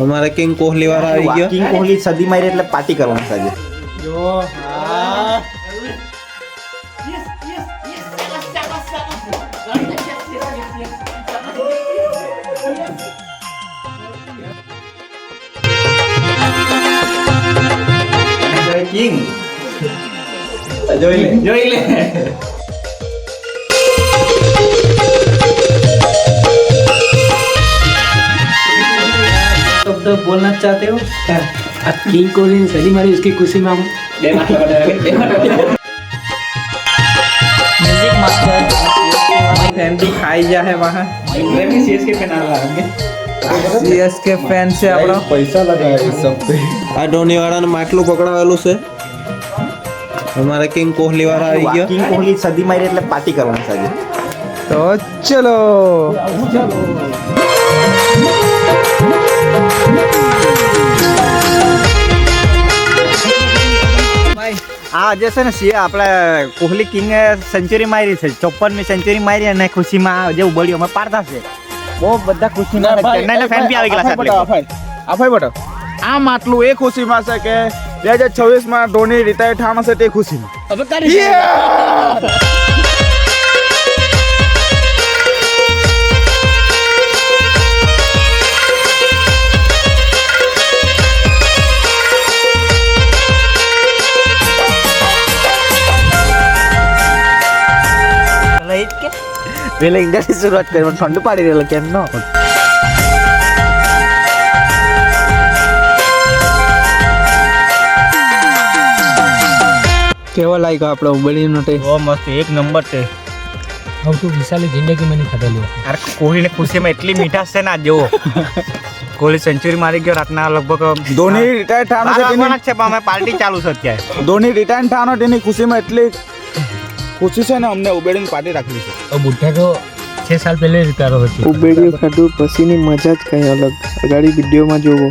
અમારે કિંગ કોહલી વાળા આવી ગયા. કિંગ કોહલી સદી મારી એટલે પાર્ટી કરવાની સાજે જો હા. કિંગ. જોઈ લે જોઈ લે शब्द बोलना चाहते हो अब किंग कोहली ने सदी मारी उसकी खुशी में हम म्यूजिक मास्टर ફેમિલી ખાઈ જાય વહાં સીએસકે ફેન આવેલા સીએસકે ફેન છે આપણો પૈસા લગાવે સબ पे આ ધોની વાળાનું માટલું પકડાવેલું છે અમારે કિંગ કોહલી વાળા આવી ગયા કિંગ કોહલી સદી મારી એટલે પાર્ટી કરવાની છે આજે તો ચલો આ જે છે ને સીએ આપણે કોહલી કિંગે સેન્ચુરી મારી છે ચોપ્પનમી સેન્ચુરી મારી અને ખુશીમાં જે ઉબળ્યો અમે પાડતા છે. બહુ બધા ખુશીમાં ચેન્નાઈના ફેન બી આવી ગયા છે. આફાઈ. બટો આ માટલું એ ખુશીમાં છે કે બે હજાર છવ્વીસમાં ધોની રિટાયર થવાનો છે તે ખુશીમાં. પેલા હિત કે? પેલા ઇંગ્લિશ શરૂઆત કરી ઠંડુ પાડી રહેલો કેમ ન કેવો લાગ્યો આપણો ઉબળીનો ટેસ્ટ બહુ મસ્ત એક નંબર છે. હવે તું વિશાલની જિંદગી મને ખાધેલો. યાર કોહલીને ખુશીમાં એટલી મીઠાશ છે ના જેવો કોહલી સેન્ચુરી મારી ગયો રાતના લગભગ ધોની રિટાયર થવાનો છે પણ અમે પાર્ટી ચાલુ છે અત્યારે. ધોની રિટાયર થવાનો તેની ખુશીમાં એટલી ખુશી છે ને અમને ઉબેડીને પાર્ટી રાખવી છે. બુઢા તો છ સાલ પહેલે વિચારો હતો. ઉબેડ્યું ખાધું પછીની મજા જ કઈ અલગ. અગાડી વિડીયોમાં જોવો.